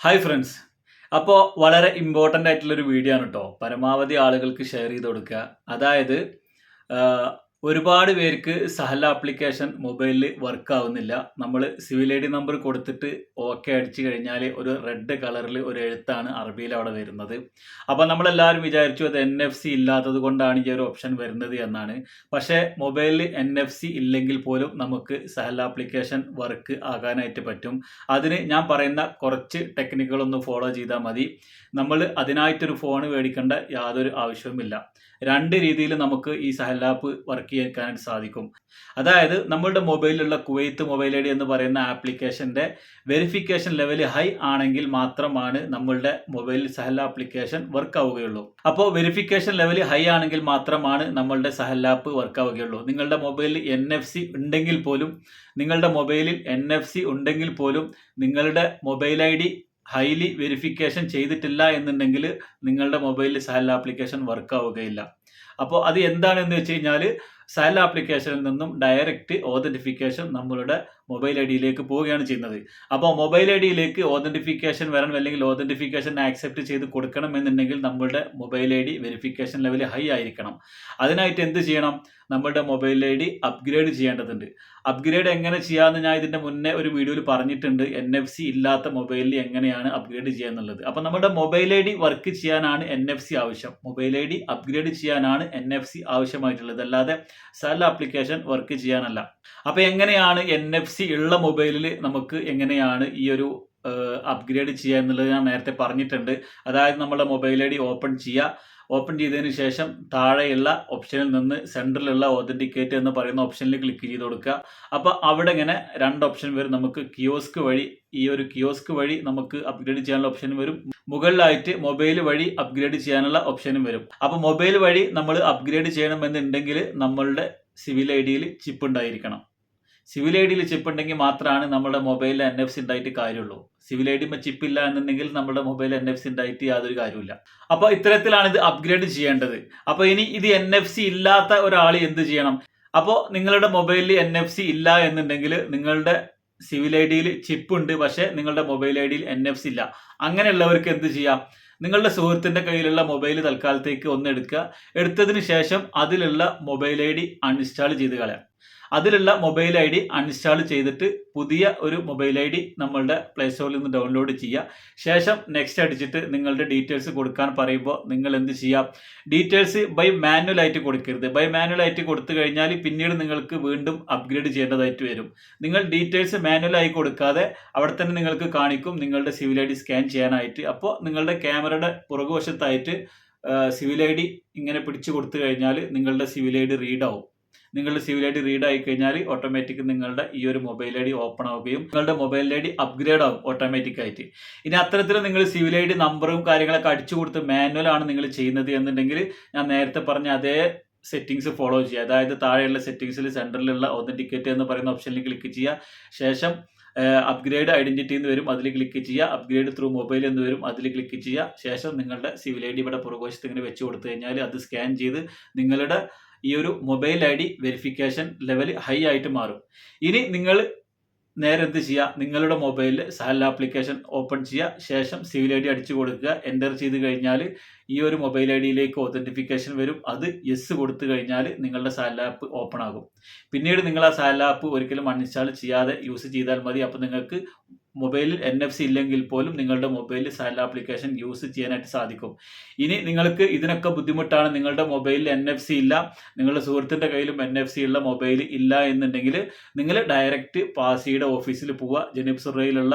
Hi friends അപ്പോൾ വളരെ important ആയിട്ടുള്ളൊരു വീഡിയോ ആണ് കേട്ടോ പരമാവധി ആളുകൾക്ക് ഷെയർ ചെയ്ത് കൊടുക്കുക. അതായത് ഒരുപാട് പേർക്ക് സഹല ആപ്ലിക്കേഷൻ മൊബൈലിൽ വർക്ക് ആവുന്നില്ല. നമ്മൾ സിവിൽ ഐ ഡി നമ്പർ കൊടുത്തിട്ട് ഓക്കെ അടിച്ചു കഴിഞ്ഞാൽ ഒരു റെഡ് കളറിൽ ഒരു എഴുത്താണ് അറബിയിൽ അവിടെ വരുന്നത്. അപ്പോൾ നമ്മളെല്ലാവരും വിചാരിച്ചു അത് എൻ എഫ് സി ഇല്ലാത്തത് കൊണ്ടാണ് ഈ ഒരു ഓപ്ഷൻ വരുന്നത് എന്നാണ്. പക്ഷേ മൊബൈലിൽ എൻ എഫ് സി ഇല്ലെങ്കിൽ പോലും നമുക്ക് സഹല ആപ്ലിക്കേഷൻ വർക്ക് ആകാനായിട്ട് പറ്റും. അതിന് ഞാൻ പറയുന്ന കുറച്ച് ടെക്നിക്കുകളൊന്ന് ഫോളോ ചെയ്താൽ മതി. നമ്മൾ അതിനായിട്ടൊരു ഫോൺ മേടിക്കേണ്ട യാതൊരു ആവശ്യവുമില്ല. രണ്ട് രീതിയിൽ നമുക്ക് ഈ സഹലാപ്പ് വർക്ക് ചെയ്യാനായിട്ട് സാധിക്കും. അതായത് നമ്മളുടെ മൊബൈലിലുള്ള കുവൈത്ത് മൊബൈൽ ഐ ഡി എന്ന് പറയുന്ന ആപ്ലിക്കേഷന്റെ വെരിഫിക്കേഷൻ ലെവൽ ഹൈ ആണെങ്കിൽ മാത്രമാണ് നമ്മളുടെ മൊബൈൽ സഹൽ ആപ്ലിക്കേഷൻ വർക്ക് ആവുകയുള്ളൂ അപ്പോൾ വെരിഫിക്കേഷൻ ലെവൽ ഹൈ ആണെങ്കിൽ മാത്രമാണ് നമ്മളുടെ സഹൽ ആപ്പ് വർക്ക് ആവുകയുള്ളൂ നിങ്ങളുടെ മൊബൈലിൽ എൻ എഫ് സി ഉണ്ടെങ്കിൽ പോലും നിങ്ങളുടെ മൊബൈലിൽ എൻ എഫ് സി ഉണ്ടെങ്കിൽ പോലും നിങ്ങളുടെ mobile I D highly verification ചെയ്തിട്ടില്ല എന്നുണ്ടെങ്കിൽ നിങ്ങളുടെ മൊബൈലിൽ സഹൽ ആപ്ലിക്കേഷൻ വർക്ക് ആവുകയില്ല അപ്പോൾ അത് എന്താണെന്ന് വെച്ച് കഴിഞ്ഞാൽ സഹൽ ആപ്ലിക്കേഷനിൽ നിന്നും ഡയറക്റ്റ് ഓതന്റിഫിക്കേഷൻ നമ്മളുടെ മൊബൈൽ ഐ ഡിയിലേക്ക് പോവുകയാണ് ചെയ്യുന്നത്. അപ്പോൾ മൊബൈൽ ഐ ഡിയിലേക്ക് ഓതന്റിഫിക്കേഷൻ വരണം അല്ലെങ്കിൽ ഓതന്റിഫിക്കേഷൻ ആക്സെപ്റ്റ് ചെയ്ത് കൊടുക്കണം എന്നുണ്ടെങ്കിൽ നമ്മളുടെ mobile I D verification level high ആയിരിക്കണം. അതിനായിട്ട് എന്ത് ചെയ്യണം? നമ്മളുടെ മൊബൈൽ ഐ ഡി അപ്ഗ്രേഡ് ചെയ്യേണ്ടതുണ്ട്. അപ്ഗ്രേഡ് എങ്ങനെ ചെയ്യാമെന്ന് ഞാൻ ഇതിന്റെ മുന്നേ ഒരു വീഡിയോയിൽ പറഞ്ഞിട്ടുണ്ട്. എൻ എഫ് സി ഇല്ലാത്ത മൊബൈലിൽ എങ്ങനെയാണ് അപ്ഗ്രേഡ് ചെയ്യുക എന്നുള്ളത് അപ്പോൾ നമ്മുടെ മൊബൈൽ ഐ ഡി വർക്ക് ചെയ്യാനാണ് എൻ എഫ് സി ആവശ്യം. മൊബൈൽ ഐ ഡി അപ്ഗ്രേഡ് ചെയ്യാനാണ് എൻ എഫ് സി ആവശ്യമായിട്ടുള്ളത്. അല്ലാതെ സെൽ ആപ്ലിക്കേഷൻ വർക്ക് ചെയ്യാനല്ല. അപ്പോൾ എങ്ങനെയാണ് എൻ എഫ് സി ഉള്ള മൊബൈലിൽ നമുക്ക് എങ്ങനെയാണ് ഈ ഒരു അപ്ഗ്രേഡ് ചെയ്യുക എന്നുള്ളത് ഞാൻ നേരത്തെ പറഞ്ഞിട്ടുണ്ട്. അതായത് നമ്മുടെ മൊബൈൽ ഐ ഡി ഓപ്പൺ ചെയ്യുക. ഓപ്പൺ ചെയ്തതിന് ശേഷം താഴെയുള്ള ഓപ്ഷനിൽ നിന്ന് സെന്ററിലുള്ള ഓതന്റിക്കേറ്റ് എന്ന് പറയുന്ന ഓപ്ഷനിൽ ക്ലിക്ക് ചെയ്ത് കൊടുക്കുക. അപ്പോൾ അവിടെ ഇങ്ങനെ രണ്ട് ഓപ്ഷൻ വരും. നമുക്ക് കിയോസ്ക് വഴി ഈ ഒരു കിയോസ്ക് വഴി നമുക്ക് അപ്ഗ്രേഡ് ചെയ്യാനുള്ള ഓപ്ഷൻ വരും. മുകളിലായിട്ട് മൊബൈൽ വഴി അപ്ഗ്രേഡ് ചെയ്യാനുള്ള ഓപ്ഷനും വരും. അപ്പോൾ മൊബൈൽ വഴി നമ്മൾ അപ്ഗ്രേഡ് ചെയ്യണമെന്നുണ്ടെങ്കിൽ നമ്മളുടെ സിവിൽ ഐ ഡിയിൽ ചിപ്പ് ഉണ്ടായിരിക്കണം. സിവിൽ ഐ ഡിയിൽ ചിപ്പ് ഉണ്ടെങ്കിൽ മാത്രമാണ് നമ്മുടെ മൊബൈലിൽ എൻ എഫ് സി ഉണ്ടായിട്ട് കാര്യമുള്ളൂ. സിവിൽ ഐ ഡിമ്മ ചിപ്പ് ഇല്ല എന്നുണ്ടെങ്കിൽ നമ്മുടെ മൊബൈൽ എൻ എഫ് സി ഉണ്ടായിട്ട് യാതൊരു കാര്യമില്ല അപ്പോൾ ഇത്തരത്തിലാണ് ഇത് അപ്ഗ്രേഡ് ചെയ്യേണ്ടത്. അപ്പോൾ ഇനി ഇത് എൻ എഫ് സി ഇല്ലാത്ത ഒരാൾ എന്ത് ചെയ്യണം? അപ്പോൾ നിങ്ങളുടെ മൊബൈലിൽ എൻ എഫ് സി ഇല്ല എന്നുണ്ടെങ്കിൽ നിങ്ങളുടെ സിവിൽ ഐ ഡിയിൽ ചിപ്പ് ഉണ്ട് പക്ഷേ നിങ്ങളുടെ മൊബൈൽ ഐ ഡിയിൽ എൻ എഫ് സി ഇല്ല. അങ്ങനെയുള്ളവർക്ക് എന്ത് ചെയ്യാം? നിങ്ങളുടെ സുഹൃത്തിന്റെ കയ്യിലുള്ള മൊബൈൽ തൽക്കാലത്തേക്ക് ഒന്ന് എടുക്കുക. എടുത്തതിന് ശേഷം അതിലുള്ള മൊബൈൽ ഐ ഡി അൺഇൻസ്റ്റാൾ ചെയ്ത് കളയാം. അതിലുള്ള മൊബൈൽ ഐ ഡി അൺഇൻസ്റ്റാൾ ചെയ്തിട്ട് പുതിയ ഒരു മൊബൈൽ ഐ ഡി നമ്മളുടെ പ്ലേ സ്റ്റോറിൽ നിന്ന് ഡൗൺലോഡ് ചെയ്യുക. ശേഷം നെക്സ്റ്റ് അടിച്ചിട്ട് നിങ്ങളുടെ ഡീറ്റെയിൽസ് കൊടുക്കാൻ പറയുമ്പോൾ നിങ്ങൾ എന്ത് ചെയ്യാം ഡീറ്റെയിൽസ് ബൈ മാനുവൽ ആയിട്ട് കൊടുക്കരുത്. ബൈ മാനുവൽ ആയിട്ട് കൊടുത്തു കഴിഞ്ഞാൽ പിന്നീട് നിങ്ങൾക്ക് വീണ്ടും അപ്ഗ്രേഡ് ചെയ്യേണ്ടതായിട്ട് വരും. നിങ്ങൾ ഡീറ്റെയിൽസ് മാനുവൽ ആയി കൊടുക്കാതെ അവിടെ തന്നെ നിങ്ങൾക്ക് കാണിക്കും നിങ്ങളുടെ സിവിൽ ഐ ഡി സ്കാൻ ചെയ്യാനായിട്ട്. അപ്പോൾ നിങ്ങളുടെ ക്യാമറയുടെ പുറകുവശത്തായിട്ട് സിവിൽ ഐ ഡി ഇങ്ങനെ പിടിച്ചു കൊടുത്തു കഴിഞ്ഞാൽ നിങ്ങളുടെ സിവിൽ ഐ ഡി റീഡ് ആവും. നിങ്ങളുടെ സിവിൽ ഐ ഡി റീഡ് ആയി കഴിഞ്ഞാൽ ഓട്ടോമാറ്റിക് നിങ്ങളുടെ ഈ ഒരു മൊബൈൽ ഐ ഡി ഓപ്പൺ ആവുകയും നിങ്ങളുടെ മൊബൈൽ ഐ ഡി അപ്ഗ്രേഡ് ആവും ഓട്ടോമാറ്റിക് ആയിട്ട്. ഇനി അത്തരത്തിൽ നിങ്ങൾ സിവിൽ ഐ ഡി നമ്പറും കാര്യങ്ങളൊക്കെ അടിച്ചു കൊടുത്ത് മാനുവൽ ആണ് നിങ്ങൾ ചെയ്യുന്നത് എന്നുണ്ടെങ്കിൽ ഞാൻ നേരത്തെ പറഞ്ഞ അതേ സെറ്റിങ്സ് ഫോളോ ചെയ്യുക. അതായത് താഴെയുള്ള സെറ്റിങ്സിൽ സെന്ററിലുള്ള ഒതന്റിക്കേറ്റ് എന്ന് പറയുന്ന ഓപ്ഷനിൽ ക്ലിക്ക് ചെയ്യുക. ശേഷം അപ്ഗ്രേഡ് ഐഡന്റിറ്റി എന്ന് വരും അതിൽ ക്ലിക്ക് ചെയ്യുക. അപ്ഗ്രേഡ് ത്രൂ മൊബൈൽ എന്ന് വരും അതിൽ ക്ലിക്ക് ചെയ്യുക. ശേഷം നിങ്ങളുടെ സിവിൽ ഐ ഡി ഇവിടെ പുറകുവശത്ത് ഇങ്ങനെ വെച്ച് കൊടുത്തു കഴിഞ്ഞാൽ അത് സ്കാൻ ചെയ്ത് നിങ്ങളുടെ ഈ ഒരു mobile I D verification level high ആയിട്ട് മാറും. ഇനി നിങ്ങൾ നേരെ എന്ത് ചെയ്യുക നിങ്ങളുടെ മൊബൈലിൽ സഹൽ ആപ്ലിക്കേഷൻ ഓപ്പൺ ചെയ്യുക ശേഷം സിവിൽ ഐ ഡി അടിച്ചു കൊടുക്കുക. എന്റർ ചെയ്ത് കഴിഞ്ഞാൽ ഈ ഒരു മൊബൈൽ ഐ ഡിയിലേക്ക് ഒത്തന്റിഫിക്കേഷൻ വരും. അത് യെസ് കൊടുത്തു കഴിഞ്ഞാൽ നിങ്ങളുടെ സഹൽ ആപ്പ് ഓപ്പൺ ആകും. പിന്നീട് നിങ്ങൾ ആ സഹൽ ആപ്പ് ഒരിക്കലും അൺഇൻസ്റ്റാൾ ചെയ്യാതെ യൂസ് ചെയ്താൽ മതി. അപ്പോൾ നിങ്ങൾക്ക് മൊബൈലിൽ എൻ എഫ് സി ഇല്ലെങ്കിൽ പോലും നിങ്ങളുടെ മൊബൈലിൽ സഹൽ ആപ്ലിക്കേഷൻ യൂസ് ചെയ്യാനായിട്ട് സാധിക്കും. ഇനി നിങ്ങൾക്ക് ഇതിനൊക്കെ ബുദ്ധിമുട്ടാണ്. നിങ്ങളുടെ മൊബൈലിൽ എൻ എഫ് സി ഇല്ല. നിങ്ങളുടെ സുഹൃത്തിന്റെ കയ്യിലും എൻ എഫ് സി ഉള്ള മൊബൈൽ ഇല്ല എന്നുണ്ടെങ്കിൽ നിങ്ങൾ ഡയറക്റ്റ് പാസിയുടെ ഓഫീസിൽ പോവുക. ജനീപ് സുറയിലുള്ള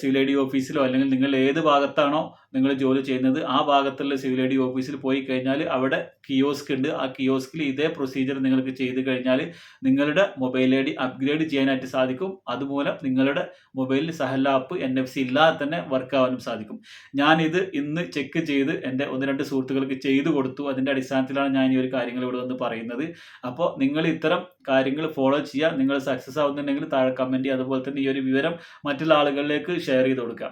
സിവിൽ ഐ ഡി ഓഫീസിലോ അല്ലെങ്കിൽ നിങ്ങൾ ഏത് ഭാഗത്താണോ നിങ്ങൾ ജോലി ചെയ്യുന്നത് ആ ഭാഗത്തുള്ള സിവിൽ ഐ ഡി ഓഫീസിൽ പോയി കഴിഞ്ഞാൽ അവിടെ കിയോസ്ക് ഉണ്ട്. ആ കിയോസ്കിൽ ഇതേ പ്രൊസീജിയർ നിങ്ങൾക്ക് ചെയ്ത് കഴിഞ്ഞാൽ നിങ്ങളുടെ മൊബൈൽ ഐ ഡി അപ്ഗ്രേഡ് ചെയ്യാനായിട്ട് സാധിക്കും. അതുമൂലം നിങ്ങളുടെ മൊബൈലിൽ Sahala app N F C ഇല്ലാതെ തന്നെ വർക്ക് ആവാനും സാധിക്കും. ഞാനിത് ഇന്ന് ചെക്ക് ചെയ്ത് എന്റെ ഒന്ന് രണ്ട് സുഹൃത്തുക്കൾക്ക് ചെയ്തു കൊടുത്തു. അതിന്റെ അടിസ്ഥാനത്തിലാണ് ഞാൻ ഈ ഒരു കാര്യങ്ങൾ ഇവിടെ വന്ന് പറയുന്നത്. അപ്പോൾ നിങ്ങൾ ഇത്തരം കാര്യങ്ങൾ ഫോളോ ചെയ്യുക. നിങ്ങൾ സക്സസ് ആവുന്നുണ്ടെങ്കിൽ താഴെ കമന്റ് അതുപോലെ തന്നെ ഈ ഒരു വിവരം മറ്റുള്ള ആളുകളിലേക്ക് ഷെയർ ചെയ്ത് കൊടുക്കുക.